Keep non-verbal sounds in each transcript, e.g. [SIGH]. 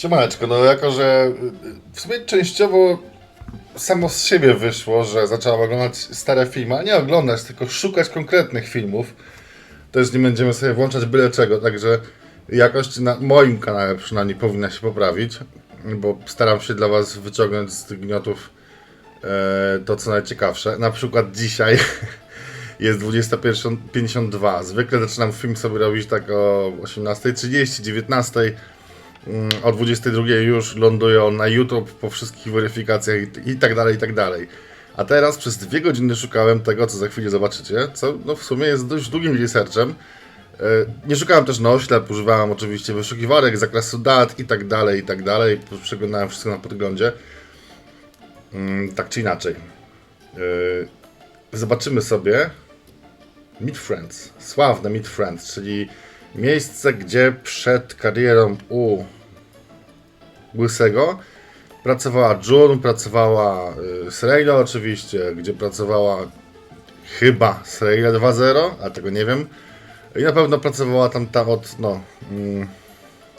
Siemaneczko, no jako, że y, w sumie częściowo samo z siebie wyszło, że zacząłem oglądać stare filmy, a nie oglądać, tylko szukać konkretnych filmów, też nie będziemy sobie włączać byle czego, także jakość na moim kanale przynajmniej powinna się poprawić, bo staram się dla Was wyciągnąć z tych gniotów e, to, co najciekawsze. Na przykład dzisiaj [LAUGHS] jest 21.52. Zwykle zaczynam film sobie robić tak o 18.30, 19.00. Mm, O 22 już lądują na YouTube po wszystkich weryfikacjach i, tak dalej, i tak dalej. A teraz przez dwie godziny szukałem tego, co za chwilę zobaczycie, co no w sumie jest dość długim researchem. E, Nie szukałem też na oślep, używałem oczywiście wyszukiwarek, zakresu dat i tak dalej, i tak dalej. Przeglądałem wszystko na podglądzie. Mm, Tak czy inaczej. E, Zobaczymy sobie Meet Friends, sławne Meet Friends, czyli miejsce, gdzie przed karierą u Łysego pracowała June, pracowała y, Srejla oczywiście, gdzie pracowała chyba Srejla 2.0, a tego nie wiem. I na pewno pracowała tam ta od, no, mm,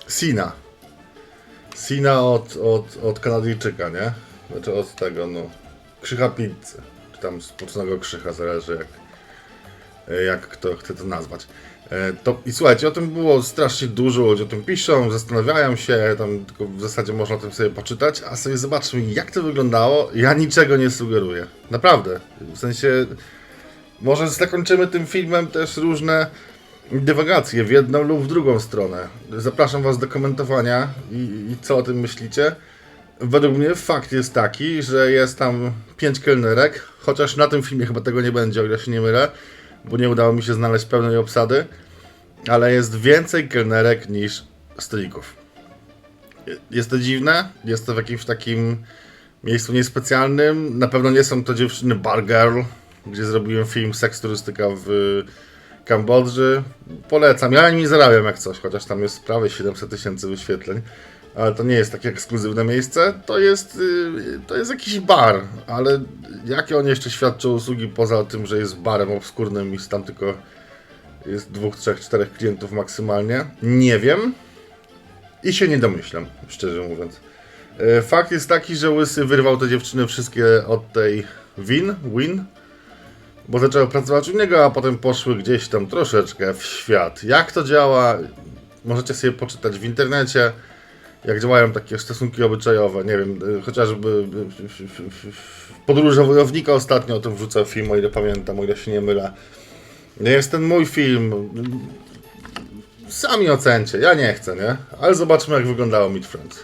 Sina. Sina od, od, od Kanadyjczyka, nie? Znaczy od tego, no, Krzycha Pizzy. Czy tam spocznego Krzycha, zależy jak, jak kto chce to nazwać. E, To, I słuchajcie, o tym było strasznie dużo, ludzie o tym piszą, zastanawiają się, tam tylko w zasadzie można o tym sobie poczytać, a sobie zobaczmy jak to wyglądało. Ja niczego nie sugeruję. Naprawdę. W sensie, może zakończymy tym filmem też różne dywagacje w jedną lub w drugą stronę. Zapraszam Was do komentowania i, i co o tym myślicie. Według mnie fakt jest taki, że jest tam pięć kelnerek, chociaż na tym filmie chyba tego nie będzie, o ile się nie mylę, bo nie udało mi się znaleźć pełnej obsady, ale jest więcej kelnerek niż stolików. Jest to dziwne, jest to w jakimś takim miejscu niespecjalnym. Na pewno nie są to dziewczyny Bar Girl, gdzie zrobiłem film Seks Turystyka w Kambodży. Polecam. Ja nie zarabiam jak coś, chociaż tam jest prawie 700 tysięcy wyświetleń. Ale to nie jest takie ekskluzywne miejsce. To jest, y, to jest jakiś bar, ale jakie on jeszcze świadczą usługi poza tym, że jest barem obskurnym i tam tylko jest dwóch, trzech, czterech klientów maksymalnie? Nie wiem. I się nie domyślam, szczerze mówiąc. E, Fakt jest taki, że Łysy wyrwał te dziewczyny wszystkie od tej Win, Win, bo zaczęły pracować u niego, a potem poszły gdzieś tam troszeczkę w świat. Jak to działa, możecie sobie poczytać w internecie, jak działają takie stosunki obyczajowe, nie wiem, y, chociażby y, w Podróże Wojownika ostatnio o tym wrzucał film, o ile pamiętam, o ile się nie mylę. Jest ten mój film. Sami ocencie, ja nie chcę, nie? Ale zobaczmy jak wyglądało Meet Friends.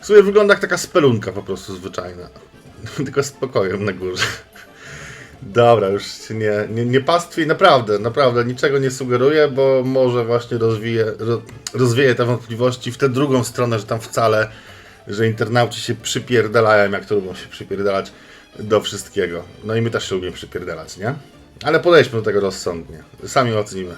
W sumie wygląda jak taka spelunka po prostu zwyczajna. [LAUGHS] Tylko z pokojem na górze. Dobra, już się nie, nie, nie pastwiej, naprawdę, naprawdę niczego nie sugeruję, bo może właśnie rozwije, ro, rozwieje te wątpliwości w tę drugą stronę, że tam wcale, że internauci się przypierdalają, jak to lubią się przypierdalać do wszystkiego. No i my też się lubimy przypierdalać, nie? Ale podejdźmy do tego rozsądnie. Sami ocenimy.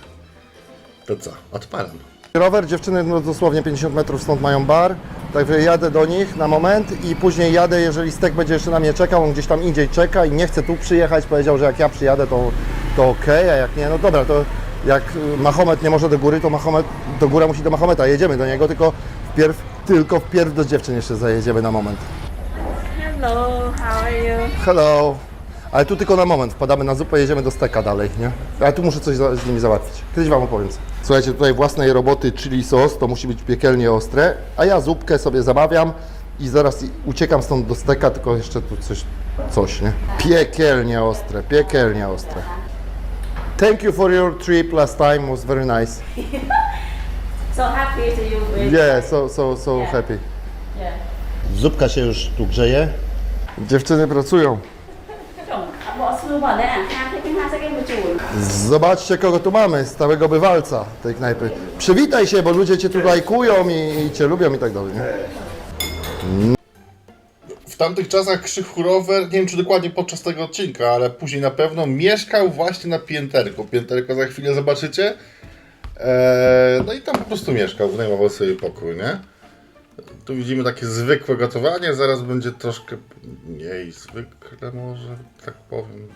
To co? Odpalam. Rower, dziewczyny no dosłownie 50 metrów stąd mają bar, także jadę do nich na moment i później jadę, jeżeli Stek będzie jeszcze na mnie czekał, on gdzieś tam indziej czeka i nie chce tu przyjechać, powiedział, że jak ja przyjadę to, to okej, a jak nie, no dobra, to jak Mahomet nie może do góry, to Mahomet, do góra musi do Mahometa, jedziemy do niego, tylko wpierw, tylko wpierw do dziewczyn jeszcze zajedziemy na moment. Hello, how are you? Hello. Ale tu tylko na moment, wpadamy na zupę, jedziemy do steka dalej, nie? Ale tu muszę coś za- z nimi załatwić. Kiedyś Wam opowiem. co. Słuchajcie, tutaj własnej roboty chili sos, to musi być piekielnie ostre, a ja zupkę sobie zamawiam i zaraz i- uciekam stąd do steka, tylko jeszcze tu coś, coś, nie? Piekielnie ostre, piekielnie ostre. Thank you for your trip last time, was very nice. [LAUGHS] So happy to you with Yeah, so, so, so happy. yeah. Zupka się już tu grzeje. Dziewczyny pracują. Zobaczcie, kogo tu mamy, stałego bywalca tej knajpy. Przywitaj się, bo ludzie cię tu lajkują i, i cię lubią i tak dalej. W tamtych czasach Krzychu Rower, nie wiem czy dokładnie podczas tego odcinka, ale później na pewno mieszkał właśnie na pięterku. Pięterko za chwilę zobaczycie. Eee, no i tam po prostu mieszkał, wynajmował sobie pokój, nie? Tu widzimy takie zwykłe gotowanie, zaraz będzie troszkę mniej zwykle może, tak powiem.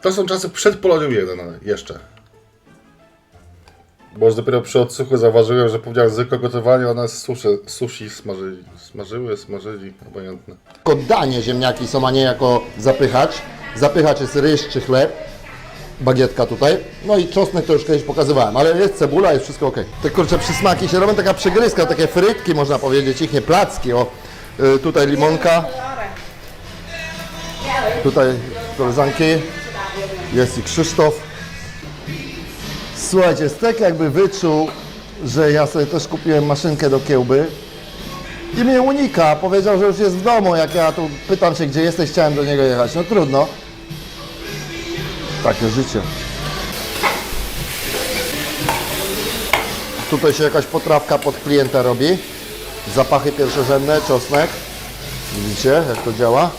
To są czasy przed Polonią 1 jeszcze. Bo dopiero przy odsłuchu zauważyłem, że powiedział zwykłe gotowanie, one sushi, sushi smażyli. Smażyły, smażyli, obojętne. Jako danie ziemniaki są, a nie jako zapychacz. Zapychacz jest ryż czy chleb. Bagietka tutaj. No i czosnek to już kiedyś pokazywałem, ale jest cebula, jest wszystko ok. Te kurcze przysmaki się robią, taka przegryzka, takie frytki można powiedzieć, ich nie placki. O, y, tutaj limonka. Tutaj koleżanki. Jest i Krzysztof. Słuchajcie, stek jakby wyczuł, że ja sobie też kupiłem maszynkę do kiełby. I mnie unika. Powiedział, że już jest w domu. Jak ja tu pytam się, gdzie jesteś, chciałem do niego jechać. No trudno. Takie życie. Tutaj się jakaś potrawka pod klienta robi. Zapachy pierwszorzędne, czosnek. Widzicie, jak to działa?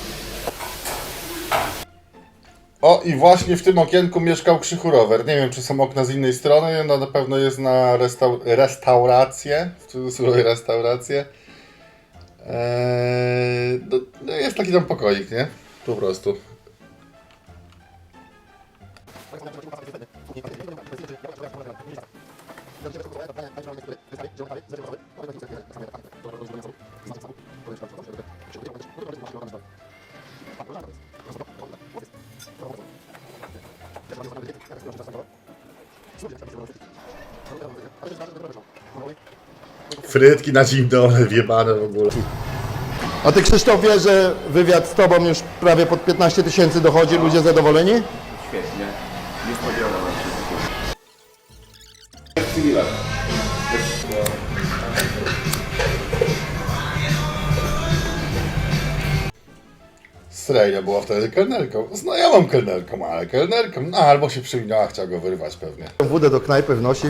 O, i właśnie w tym okienku mieszkał Krzychu Rower. Nie wiem, czy są okna z innej strony, no na pewno jest na restau restaurację, w cudzysłowie restaurację. Eee, no, no jest taki tam pokoik, nie? Po prostu. Frytki na dzień dobry, wjebane w ogóle. A ty Krzysztof wie, że wywiad z tobą już prawie pod 15 tysięcy dochodzi, ludzie zadowoleni? Sreja była wtedy kelnerką. Znajomą kelnerką, ale kelnerką. No albo się przywinęła, chciał go wyrwać pewnie. Wódę do knajpy wnosi.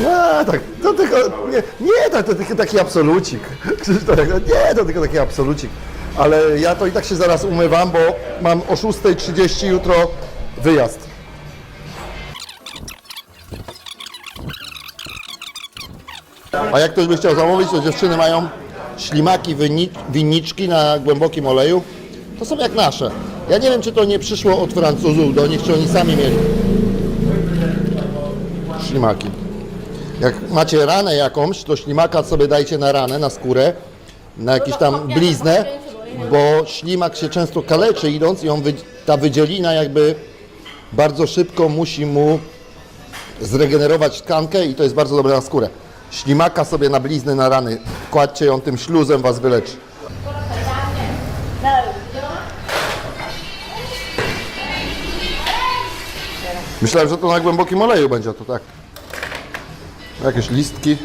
Nie, tak, to tylko, nie, nie to tylko taki absolucik. [LAUGHS] Krzysztof, nie, to tylko taki absolucik. Ale ja to i tak się zaraz umywam, bo mam o 6.30 jutro wyjazd. A jak ktoś by chciał zamówić, to dziewczyny mają ślimaki, winni- winniczki na głębokim oleju. To są jak nasze. Ja nie wiem, czy to nie przyszło od Francuzów do nich, czy oni sami mieli ślimaki. Jak macie ranę jakąś, to ślimaka sobie dajcie na ranę, na skórę, na jakąś tam bliznę, bo ślimak się często kaleczy idąc i on ta wydzielina jakby bardzo szybko musi mu zregenerować tkankę i to jest bardzo dobre na skórę. Ślimaka sobie na blizny, na rany, kładźcie ją tym śluzem, was wyleczy. Myślałem, że to na głębokim oleju będzie, to tak. Jakieś listki.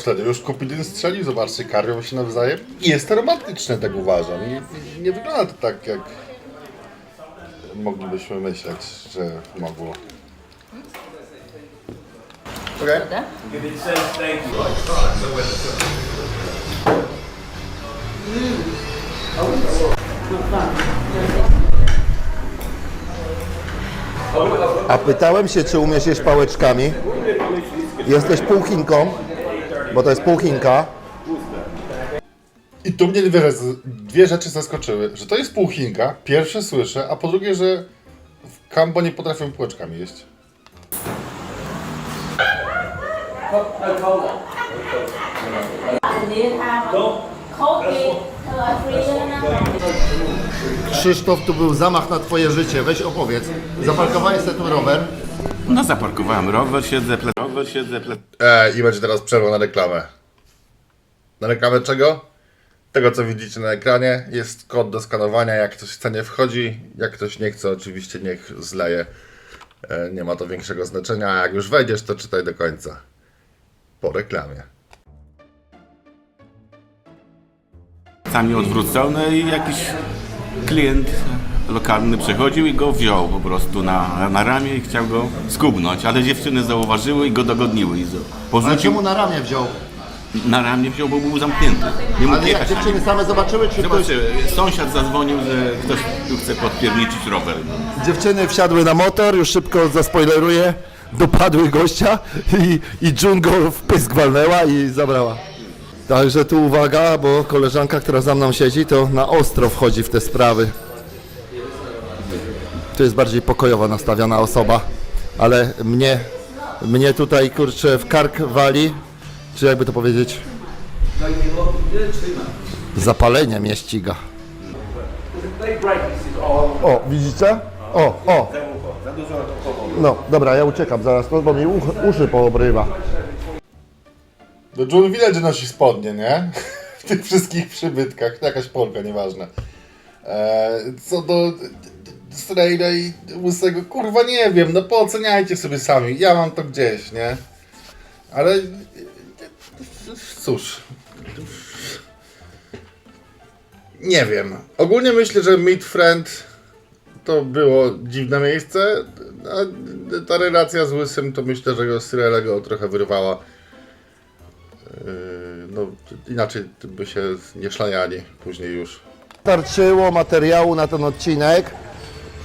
Wtedy już Kupidyn strzelił? Zobaczcie, karmią się nawzajem. I jest to romantyczne, tak uważam. Nie, nie wygląda to tak, jak moglibyśmy myśleć, że mogło. Okej. A pytałem się, czy umiesz jeść pałeczkami. Jesteś półchinką, bo to jest półchinka. I tu mnie dwie, dwie rzeczy zaskoczyły. Że to jest półchinka, pierwsze słyszę, a po drugie, że w Kambo nie potrafią półeczkami jeść. Krzysztof, tu był zamach na twoje życie. Weź opowiedz. Zaparkowałeś sobie tu rower. No zaparkowałem rower, siedzę, ple... rower, siedzę, ple... E, I będzie teraz przerwa na reklamę. Na reklamę czego? Tego, co widzicie na ekranie. Jest kod do skanowania. Jak ktoś chce, nie wchodzi. Jak ktoś nie chce, oczywiście niech zleje. E, nie ma to większego znaczenia. A jak już wejdziesz, to czytaj do końca. Po reklamie. Sami odwrócone i jakiś klient lokalny przechodził i go wziął po prostu na, na ramię i chciał go skubnąć, ale dziewczyny zauważyły i go dogodniły i Ale porzucił. czemu na ramię wziął? Na ramię wziął, bo był zamknięty. Nie mógł Ale jak jechać. dziewczyny same zobaczyły, czy ktoś... Zobaczy, sąsiad zadzwonił, że ktoś tu chce podpierniczyć rower. Dziewczyny wsiadły na motor, już szybko zaspoileruję, dopadły gościa i, i Jun go w pysk walnęła i zabrała. Także tu uwaga, bo koleżanka, która za mną siedzi, to na ostro wchodzi w te sprawy. To jest bardziej pokojowo nastawiona osoba, ale mnie, mnie tutaj kurczę w kark wali, czy jakby to powiedzieć, zapalenie mnie ściga. O, widzicie? O, o. No, dobra, ja uciekam zaraz, no, bo mi uszy poobrywa. No June widać, że nosi spodnie, nie? W tych wszystkich przybytkach. Jakaś Polka, nieważne. Eee, co do Strejda i Łysego, kurwa nie wiem, no pooceniajcie sobie sami. Ja mam to gdzieś, nie? Ale cóż. Nie wiem. Ogólnie myślę, że Meet Friend to było dziwne miejsce, a ta relacja z Łysym to myślę, że go Stryjela go trochę wyrwała. Yy, no inaczej by się nie szlajali później już. Starczyło materiału na ten odcinek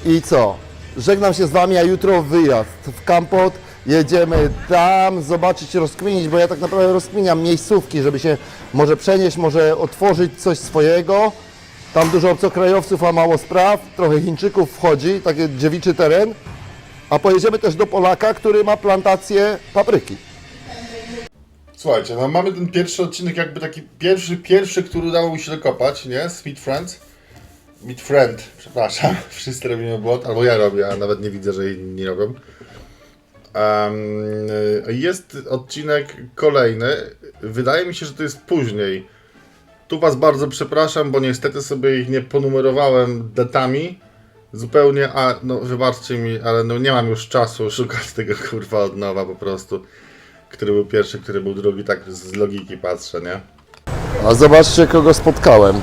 i co? Żegnam się z Wami, a jutro wyjazd w Kampot. Jedziemy tam, zobaczyć, rozkminić, bo ja tak naprawdę rozkminiam miejscówki, żeby się może przenieść, może otworzyć coś swojego. Tam dużo obcokrajowców, a mało spraw, trochę Chińczyków wchodzi, taki dziewiczy teren. A pojedziemy też do Polaka, który ma plantację papryki. Słuchajcie, no mamy ten pierwszy odcinek, jakby taki pierwszy, pierwszy, który udało mi się dokopać, nie? Z Meet Friends. Meet Friend, przepraszam. [LAUGHS] Wszyscy robimy błąd, albo ja robię, a nawet nie widzę, że inni robią. Y, jest odcinek kolejny. Wydaje mi się, że to jest później. Tu Was bardzo przepraszam, bo niestety sobie ich nie ponumerowałem datami. Zupełnie, a no wybaczcie mi, ale no nie mam już czasu [LAUGHS] szukać tego kurwa od nowa po prostu. Który był pierwszy, który był drugi, tak z logiki patrzę, nie? A zobaczcie, kogo spotkałem.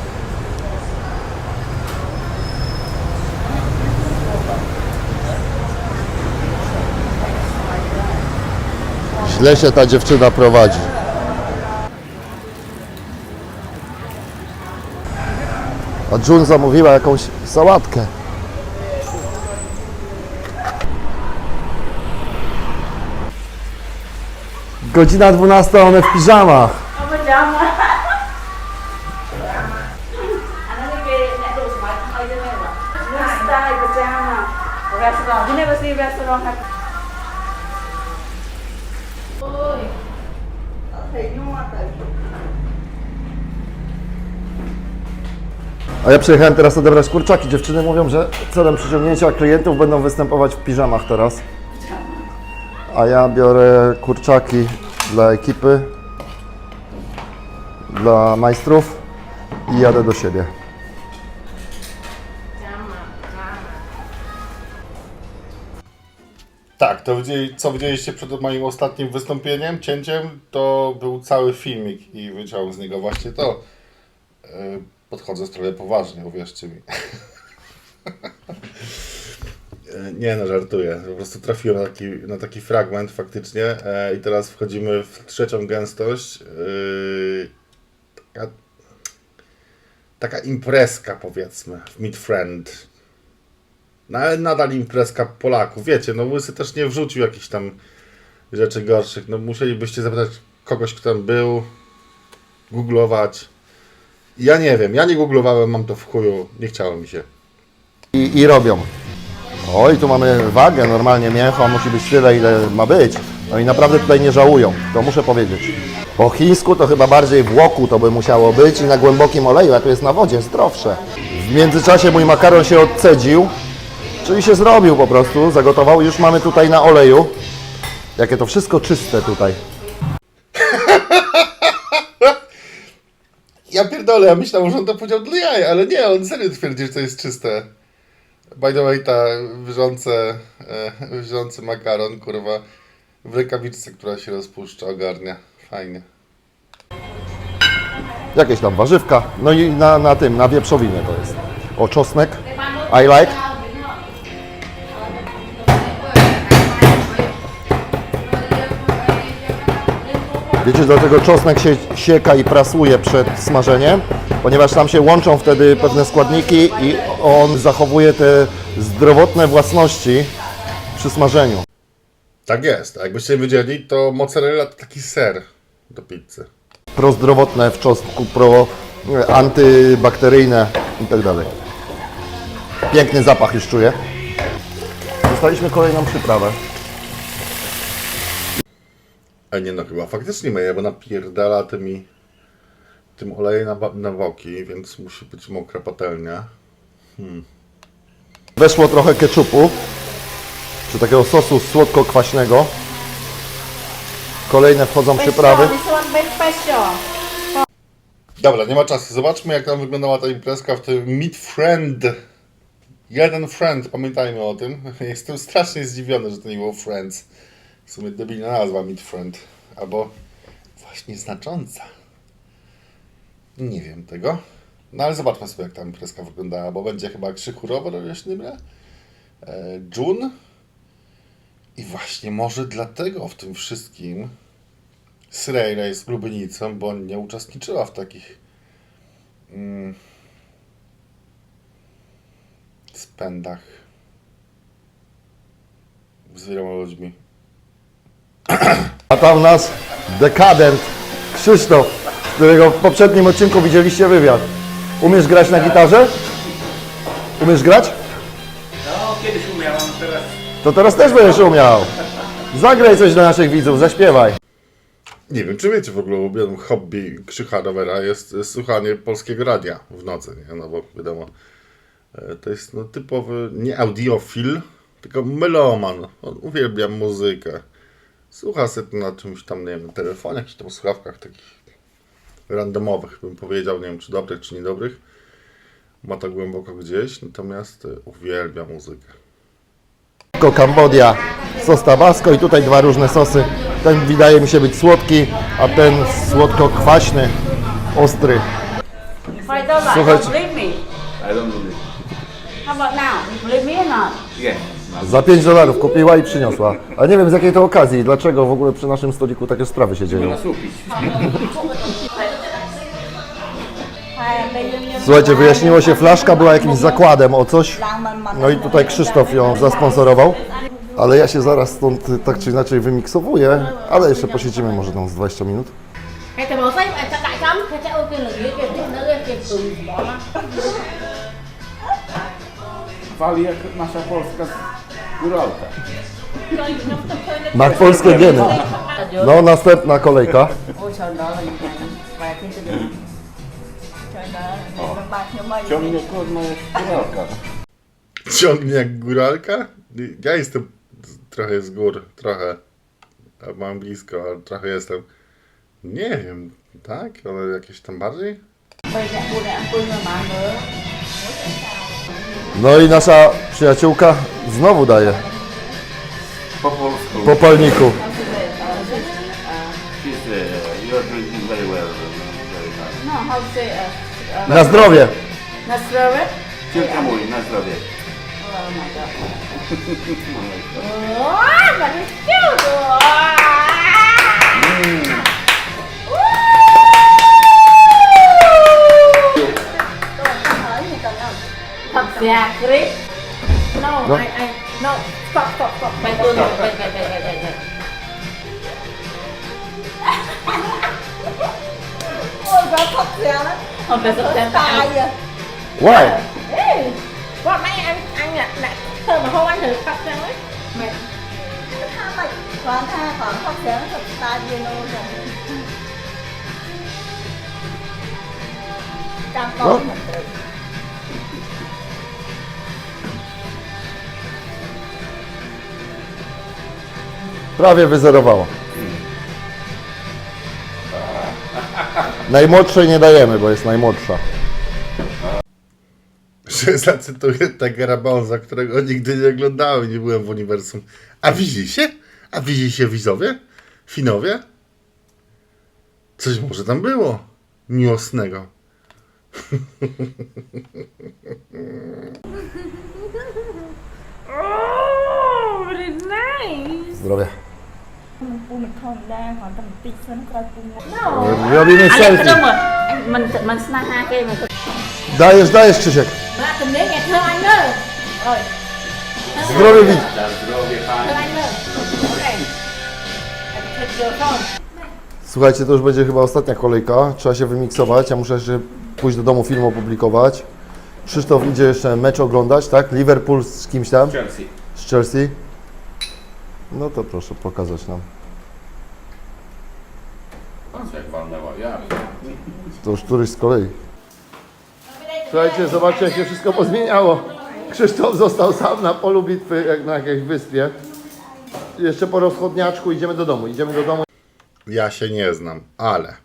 Źle się ta dziewczyna prowadzi. A June zamówiła jakąś sałatkę. Godzina 12, one w piżamach. Restaurant You never see restaurant have A ja przyjechałem teraz odebrać kurczaki. Dziewczyny mówią, że celem przyciągnięcia klientów będą występować w piżamach teraz. A ja biorę kurczaki dla ekipy, dla majstrów i jadę do siebie. Tak, to widzieli, co widzieliście przed moim ostatnim wystąpieniem, cięciem, to był cały filmik i wyciąłem z niego właśnie to. Yy, Podchodzę trochę poważnie, uwierzcie mi. Yy, Nie no, żartuję. Po prostu trafiłem na taki, na taki fragment faktycznie e, i teraz wchodzimy w trzecią gęstość. Yy, taka, taka powiedzmy, w Meet Friend. No ale nadal imprezka Polaków. Wiecie, no Łysy też nie wrzucił jakichś tam rzeczy gorszych. No musielibyście zapytać kogoś, kto tam był, googlować. Ja nie wiem, ja nie googlowałem, mam to w chuju, nie chciało mi się. I, i robią. Oj, tu mamy wagę, normalnie mięcho musi być tyle, ile ma być. No i naprawdę tutaj nie żałują, to muszę powiedzieć. Po chińsku to chyba bardziej w łoku to by musiało być i na głębokim oleju, a tu jest na wodzie, zdrowsze. W międzyczasie mój makaron się odcedził, czyli się zrobił po prostu, zagotował. Już mamy tutaj na oleju. Jakie to wszystko czyste tutaj. [LAUGHS] Ja pierdolę, ja myślałem, że on to powiedział dla jaj, ale nie, on serio twierdzi, że to jest czyste. By the way, ta wrzące, e, wrzący makaron, kurwa, w rękawiczce, która się rozpuszcza, ogarnia. Fajnie. Jakieś tam warzywka, no i na, na tym, na wieprzowinie to jest. O, czosnek. I like. Wiecie, dlatego czosnek się sieka i prasuje przed smażeniem, ponieważ tam się łączą wtedy pewne składniki i on zachowuje te zdrowotne własności przy smażeniu. Tak jest. A jakbyście wiedzieli, to mozzarella to taki ser do pizzy. Prozdrowotne w czosnku, pro e, antybakteryjne i tak dalej. Piękny zapach już czuję. Dostaliśmy kolejną przyprawę. A nie no, chyba faktycznie myje, bo napierdala tymi tym olejem na, na boki, więc musi być mokra patelnia. Weszło trochę keczupu, czy takiego sosu słodko-kwaśnego. Kolejne wchodzą przyprawy. Dobra, nie ma czasu. Zobaczmy, jak tam wyglądała ta imprezka w tym Meet Friend. Jeden friend, pamiętajmy o tym. [LAUGHS] Jestem strasznie zdziwiony, że to nie było Friends. W sumie debilna nazwa Meet Friend. Albo właśnie znacząca. Nie wiem tego. No ale zobaczmy sobie, jak ta imprezka wyglądała, bo będzie chyba Krzychu Rower, o jeśli nie mylę. E, June. I właśnie może dlatego w tym wszystkim Srejla jest lubienicą, bo nie uczestniczyła w takich mm, spędach z wieloma ludźmi. A tam nas dekadent Krzysztof, którego w poprzednim odcinku widzieliście wywiad. Umiesz grać na gitarze? Umiesz grać? No, kiedyś umiałam, teraz To teraz też będziesz umiał. Zagraj coś dla naszych widzów, zaśpiewaj. Nie wiem, czy wiecie w ogóle, ulubionym hobby Krzycha Rowera jest e, słuchanie polskiego radia w nocy, nie? No bo wiadomo, e, to jest no, typowy, nie audiofil, tylko meloman. On uwielbia muzykę. Słucha sobie na czymś tam, nie wiem, telefonie, jakichś tam słuchawkach takich randomowych, bym powiedział, nie wiem, czy dobrych, czy niedobrych. Ma to głęboko gdzieś, natomiast e, uwielbia muzykę. Kambodia, sos tabasco i tutaj dwa różne sosy. Ten wydaje mi się być słodki, a ten słodko-kwaśny, ostry. I don't Słuchajcie. don't believe me. I don't believe. How about now? You believe me or not? Yeah. Za 5 dolarów kupiła i przyniosła. A nie wiem z jakiej to okazji i dlaczego w ogóle przy naszym stoliku takie sprawy się dzieją. Słuchajcie, wyjaśniło się, flaszka była jakimś zakładem o coś. No i tutaj Krzysztof ją zasponsorował. Ale ja się zaraz stąd tak czy inaczej wymiksowuję, ale jeszcze posiedzimy może tam z 20 minut. Hay thì bộ sách tại đại cấm thì sẽ ưu tiên là dưới cái trên nó lên cái từ bỏ nó Wali jak nasza polska góralka. Na polskie geny. No, następna kolejka. Ôi trời đó là? Và Trời bạc mây. Ciągnie kurna jak góralka. Ciągnie jak góralka? Ja jestem z- trochę z gór, trochę. A Mam blisko, ale trochę jestem. Nie wiem, tak? Ale jakieś tam bardziej? Bây giờ cô đã quên mà bán nữa. No i nasza przyjaciółka znowu daje Po polsku. po palniku. She's, uh, you're drinking very well. Very nice. No, how to say, uh, Na zdrowie. na zdrowie? Kilka mój, na zdrowie. Oh my god. [LAUGHS] Nó Không phải ra tài vậy. Why? Ê, Qua mấy anh ăn nhặt nè Thôi mà không ăn thử thật ra ấy Mày tha mày còn tha còn thật ra thật tài gì đâu rồi. Cam Đó. con mình tự. Prawie wyzerowało. [LAUGHS] Najmłodszej nie dajemy, bo jest najmłodsza. że zacytuję Tigera Bonza, którego nigdy nie oglądałem, nie byłem w uniwersum. A widzi się? A widzi się widzowie? Finowie? Coś może tam było miłosnego. [LAUGHS] Oh, very nice. Zdrowie. ពូមិនធម្មតាគ្រាន់តែបន្តិចសិនក្រោយពូមក Robimy អានេះ selfie. ខ្ញុំមិនមិនស្នេហាគេមិន Dajesz, dajesz Krzysiek. Bà cầm lấy nghe thương anh ơi Rồi Zdrowie widz. Na zdrowie pani. Thương anh ơi Ok Anh thật rồi con Słuchajcie, to już będzie chyba ostatnia kolejka. Trzeba się wymiksować. Ja muszę jeszcze pójść do domu film opublikować. Krzysztof idzie jeszcze mecz oglądać, tak? Liverpool z kimś tam? Chelsea. Z Chelsea. No to proszę pokazać nam. Patrz jak walnęła, ja. To już któryś z kolei. Słuchajcie, zobaczcie jak się wszystko pozmieniało. Krzysztof został sam na polu bitwy, jak na jakiejś wyspie. Jeszcze po rozchodniaczku idziemy do domu. Idziemy do domu. Ja się nie znam, ale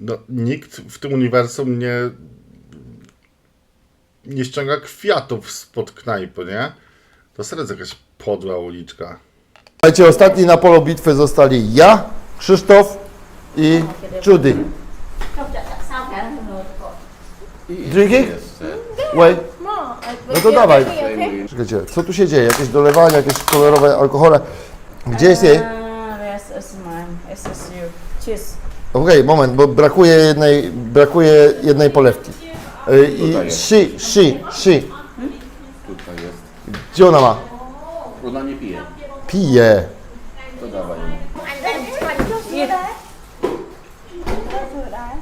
no, nikt w tym uniwersum nie nie ściąga kwiatów spod knajpy, nie? To serio jest jakaś podła uliczka. Słuchajcie, ostatni na polu bitwy zostali ja, Krzysztof i Judy. Rồi Drinking? Wait. No to dawaj. Czekajcie, co tu się dzieje? Jakieś dolewanie, jakieś kolorowe alkohole. Gdzie jest jej? Okej, moment, bo brakuje jednej, brakuje jednej polewki. Y, I she, she, she. Tutaj jest. Gdzie ona ma? Ona nie pije. Pije. To dawaj.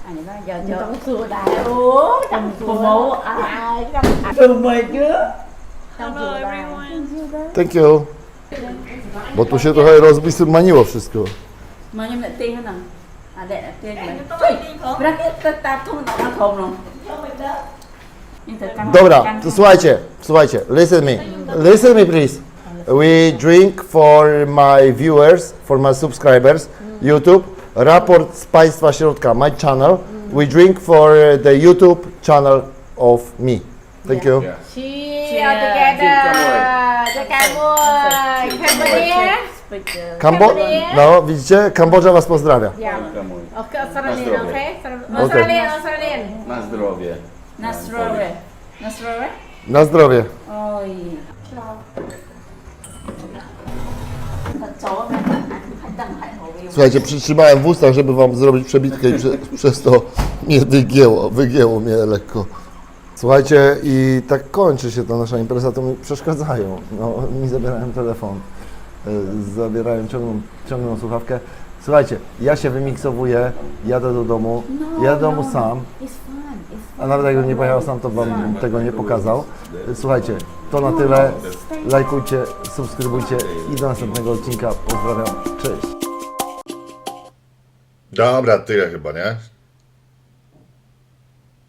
Anh nói giờ cho Trong sùa đài Ủa, trong phụ mẫu ai trong từ mười chứ. Trong sùa đài Thank you. Bo tu się trochę rozbismaniło wszystko. Mà nhưng lại tiên hết nè. À đệ là tiên rồi. Ra cái ta ta không nào ăn không rồi. Nhưng thật căng- Dobra, căng to không? słuchajcie, słuchajcie, listen me. Listen me please. We drink for my viewers, for my subscribers, YouTube. Raport z Państwa Środka, my channel. We drink for the YouTube channel of me. Thank you. Yeah. Cheers together Cambodia Kambo no, widzicie? Kambodża Was pozdrawia. Kolega mój. Ok, Australian, zdrowie. ok? Australian, Australian Na zdrowie. Nasrowe. Nasrowe? Na zdrowie. Ôi. Thật xấu em. Słuchajcie, przytrzymałem w ustach, żeby Wam zrobić przebitkę i prze, [LAUGHS] przez to mnie wygięło, wygięło mnie lekko. Słuchajcie, i tak kończy się ta nasza impreza, to mi przeszkadzają. No, mi zabierają telefon, y, zabierają, ciągną, ciągną słuchawkę. Słuchajcie, ja się wymiksowuję, jadę do domu, jadę do domu sam, It's fun. It's a nawet jakbym nie pojechał sam, to Wam tego nie pokazał. Słuchajcie, to na tyle. Lajkujcie, subskrybujcie i do następnego odcinka. Pozdrawiam, cześć. Dobra, tyle chyba, nie?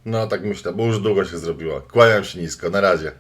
No tak myślę, bo już długo się zrobiło. Kłaniam się nisko, na razie.